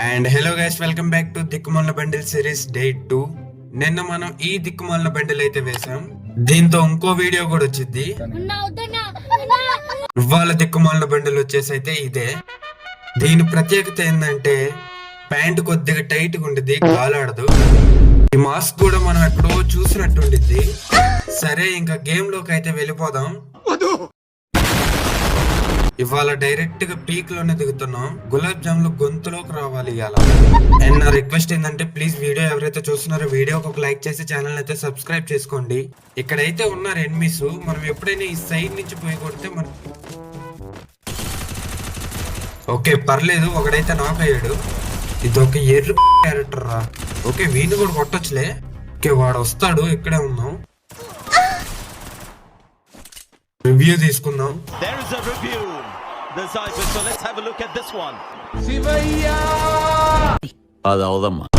And hello guys welcome back to దిక్కుమాల bundle series day two నిన్న మనం ఈ దిక్కుమాల బండిల్ అయితే వేసాం దీంతో ఇంకో వీడియో కూడా వచ్చింది. ఇవాళ దిక్కుమాల బండిల్ వచ్చేసి అయితే ఇదే. దీని ప్రత్యేకత ఏంటంటే ప్యాంట్ కొద్దిగా టైట్గా ఉండిద్ది గాలాడదు ఈ మాస్క్ కూడా మనం ఎక్కడో చూసినట్టు ఉండిద్ది. సరే ఇంకా గేమ్లోకి అయితే వెళ్ళిపోదాం. ఇవాళ డైరెక్ట్గా పీక్లోనే దిగుతున్నాం. గులాబ్ జాములు గొంతులోకి రావాలి ఇవాళ. అండ్ నా రిక్వెస్ట్ ఏంటంటే ప్లీజ్ వీడియో ఎవరైతే చూస్తున్నారో వీడియోకి ఒక లైక్ చేసి ఛానల్ అయితే సబ్స్క్రైబ్ చేసుకోండి. ఇక్కడైతే ఉన్నారు ఎనిమిస్ మనం ఎప్పుడైనా ఈ సైడ్ నుంచి పోయి కొడితే మనం ఓకే పర్లేదు ఒకడైతే నాక్ అయ్యాడు. ఇది ఒక ఎర్ర క్యారెక్టర్ రా. ఓకే వీణు కూడా కొట్టొచ్చులే. ఓకే వాడు వస్తాడు ఇక్కడే ఉన్నాం. This one. అది అవదమ్మా